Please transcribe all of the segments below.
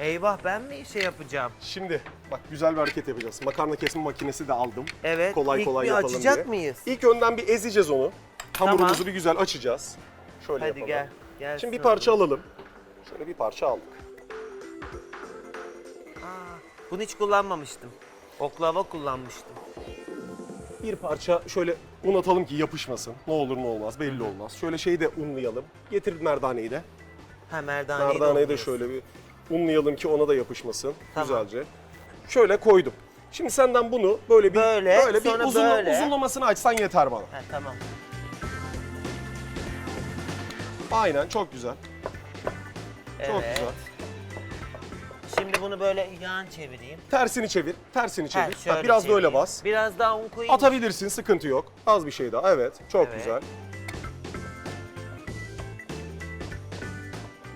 Eyvah ben mi şey yapacağım? Şimdi bak güzel bir hareket yapacağız. Makarna kesme makinesi de aldım. Evet. Kolay ilk kolay bir yapalım açacak diye. mıyız? İlk önden bir ezeceğiz onu. Hamurumuzu Tamam. bir güzel açacağız. Şöyle Hadi yapalım. gel. Gelsin Şimdi bir parça alalım. Şöyle bir parça aldık. Aa, bunu hiç kullanmamıştım. Oklava kullanmıştım. Bir parça şöyle un atalım ki yapışmasın. Ne olur ne olmaz belli olmaz. Şöyle şeyi de unlayalım. Getir merdaneyi de. Ha merdaneyi Merdaneyi de dolduruyorsun. şöyle bir unlayalım ki ona da yapışmasın. Tamam. Güzelce. Şöyle koydum. Şimdi senden bunu böyle bir Böyle, böyle bir sonra böyle. uzunlamasını açsan yeter bana. Ha tamam. Aynen çok güzel. Çok Evet. güzel. Şimdi bunu böyle yan çevireyim. Tersini çevir. Tersini Ha, çevir. şöyle Bak, biraz da öyle çevireyim. bas. Biraz daha un koyayım. Atabilirsin sıkıntı yok. Az bir şey daha. Evet. Çok Evet. güzel.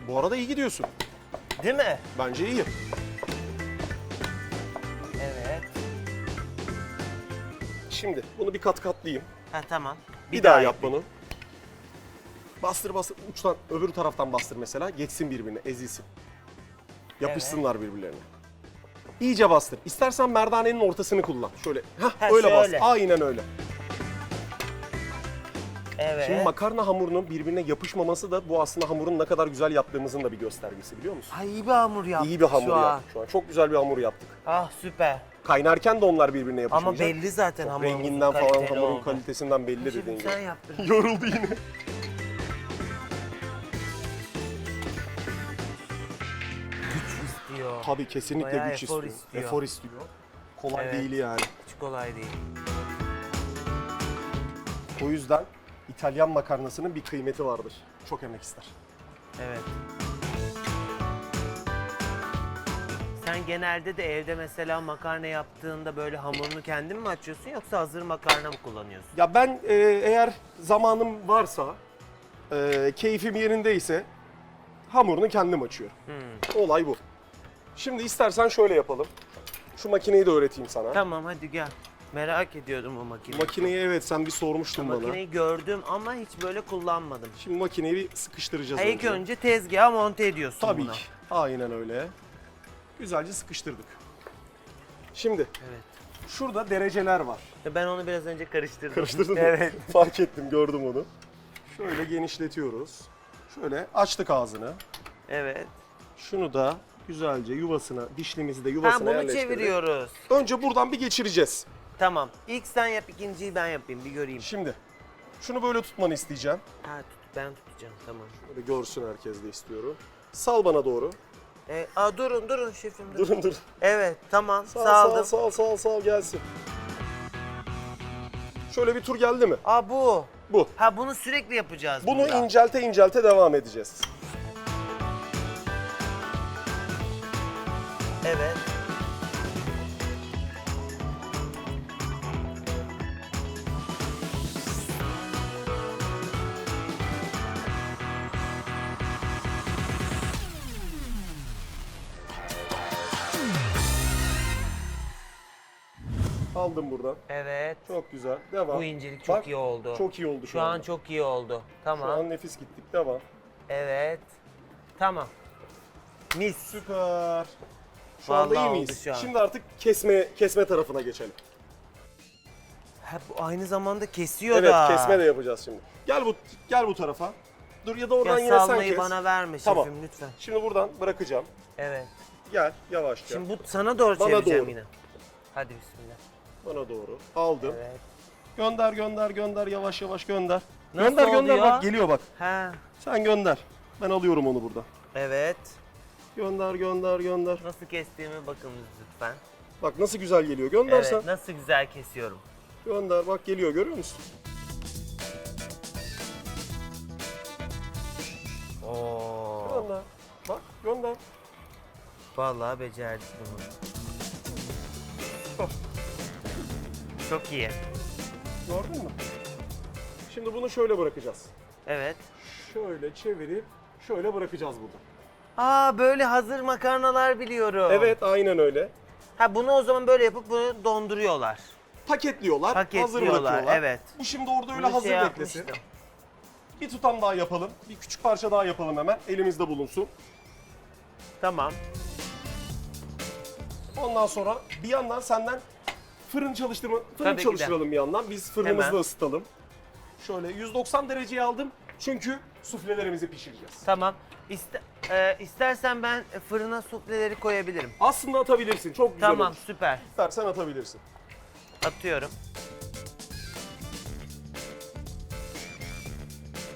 Bu arada iyi gidiyorsun. Değil mi? Bence iyi. Evet. Şimdi bunu bir kat katlayayım. Ha tamam. Bir, daha, yap yapayım. bunu. Bastır bastır uçtan öbür taraftan bastır mesela. Geçsin birbirine ezilsin. Yapışsınlar birbirlerine. İyice bastır. İstersen merdanenin ortasını kullan. Şöyle. Heh, Ha, öyle şöyle. bas. Aynen öyle. Evet. Şimdi makarna hamurunun birbirine yapışmaması da bu aslında hamurun ne kadar güzel yaptığımızın da bir göstergesi biliyor musun? Ay iyi bir hamur yaptık İyi bir hamur şu an. yaptık şu an. Çok güzel bir hamur yaptık. Ah süper. Kaynarken de onlar birbirine yapışmayacak. Ama belli zaten Çok hamurumuzun renginden falan kaliteli hamurun oldu. kalitesinden belli dediğin Şimdi gibi. sen yaptın. Yoruldu yine. Güç istiyor. Tabii kesinlikle Bayağı güç efor istiyor. istiyor. Efor istiyor. Kolay Evet. değil yani. Hiç kolay değil. O yüzden İtalyan makarnasının bir kıymeti vardır. Çok emek ister. Evet. Sen genelde de evde mesela makarna yaptığında böyle hamurunu kendin mi açıyorsun yoksa hazır makarna mı kullanıyorsun? Ya ben e, eğer zamanım varsa, e, keyfim yerindeyse hamurunu kendim açıyorum. Hmm. Olay bu. Şimdi istersen şöyle yapalım. Şu makineyi de öğreteyim sana. Tamam hadi gel. Merak ediyordum o makineyi. Makineyi evet sen bir sormuştun bana. Makineyi gördüm ama hiç böyle kullanmadım. Şimdi makineyi bir sıkıştıracağız Ha, ilk önce tezgaha monte ediyorsun Tabii bunu. ki. Aynen öyle. Güzelce sıkıştırdık. Şimdi Evet. şurada dereceler var. Ya Ben onu biraz önce karıştırdım. Karıştırdın mı? Evet. Fark ettim, gördüm onu. Şöyle genişletiyoruz. Şöyle açtık ağzını. Evet. Şunu da güzelce yuvasına, dişlimizi de Ha yuvasına bunu yerleştirdik. çeviriyoruz. Önce buradan bir geçireceğiz. Tamam. İlk sen yap, ikinciyi ben yapayım. Bir göreyim. Şimdi şunu böyle tutmanı isteyeceğim. Ha tut, ben tutacağım. Tamam. Böyle görsün herkes de istiyorum. Sal bana doğru. E, aa, durun durun şefim. Durun. Durun dur. Evet tamam Sal saldım. sal sal sal sal gelsin. Şöyle bir tur geldi mi? Aa bu. Bu. Ha bunu sürekli yapacağız. Bunu burada. incelte incelte devam edeceğiz. Evet. Aldım buradan. Evet. Çok güzel. Devam. Bu incelik çok Bak, iyi oldu. Çok iyi oldu şu, Şu an anda. çok iyi oldu. Tamam. Şu an nefis gittik. Devam. Evet. Tamam. Mis. Süper. Şu anda Vallahi iyi oldu miyiz? şu an. Şimdi artık kesme kesme tarafına geçelim. Bu aynı zamanda kesiyor Evet, da. kesme de yapacağız şimdi. Gel bu gel bu tarafa. Dur ya da oradan Ya yine sen kes. bana verme şefim Tamam. lütfen. Şimdi buradan bırakacağım. Evet. Gel yavaşça. Şimdi bu sana doğru Bana çevireceğim doğru. yine. Hadi bismillah. Bana doğru. Aldım. Evet. Gönder gönder gönder yavaş yavaş gönder. Nasıl gönder gönder oluyor? bak geliyor bak. Ha. Sen gönder. Ben alıyorum onu buradan. Evet. Gönder gönder gönder. Nasıl kestiğime bakın lütfen. Bak nasıl güzel geliyor. Göndersen. Evet, nasıl güzel kesiyorum. Gönder bak geliyor görüyor musun? Oo. Gönder. Bak gönder. Vallahi becerdik bunu. Çok iyi. Gördün mü? Şimdi bunu şöyle bırakacağız. Evet. Şöyle çevirip şöyle bırakacağız burada. Aa böyle hazır makarnalar biliyorum. Evet aynen öyle. Ha bunu o zaman böyle yapıp bunu donduruyorlar. Paketliyorlar, hazır Paketliyorlar, bırakıyorlar. evet. Bu şimdi orada öyle Bunu hazır şey beklesin. yapmıştım. Bir tutam daha yapalım. Bir küçük parça daha yapalım hemen. Elimizde bulunsun. Tamam. Ondan sonra bir yandan senden fırın çalıştırma, fırın Tabii ki de. çalıştıralım bir yandan. Biz fırınımızı Hemen. da ısıtalım. Şöyle 190 dereceye aldım. Çünkü suflelerimizi pişireceğiz. Tamam. İste, e, istersen ben fırına sufleleri koyabilirim. Aslında atabilirsin. Çok güzel Tamam olur. süper. İstersen atabilirsin. Atıyorum.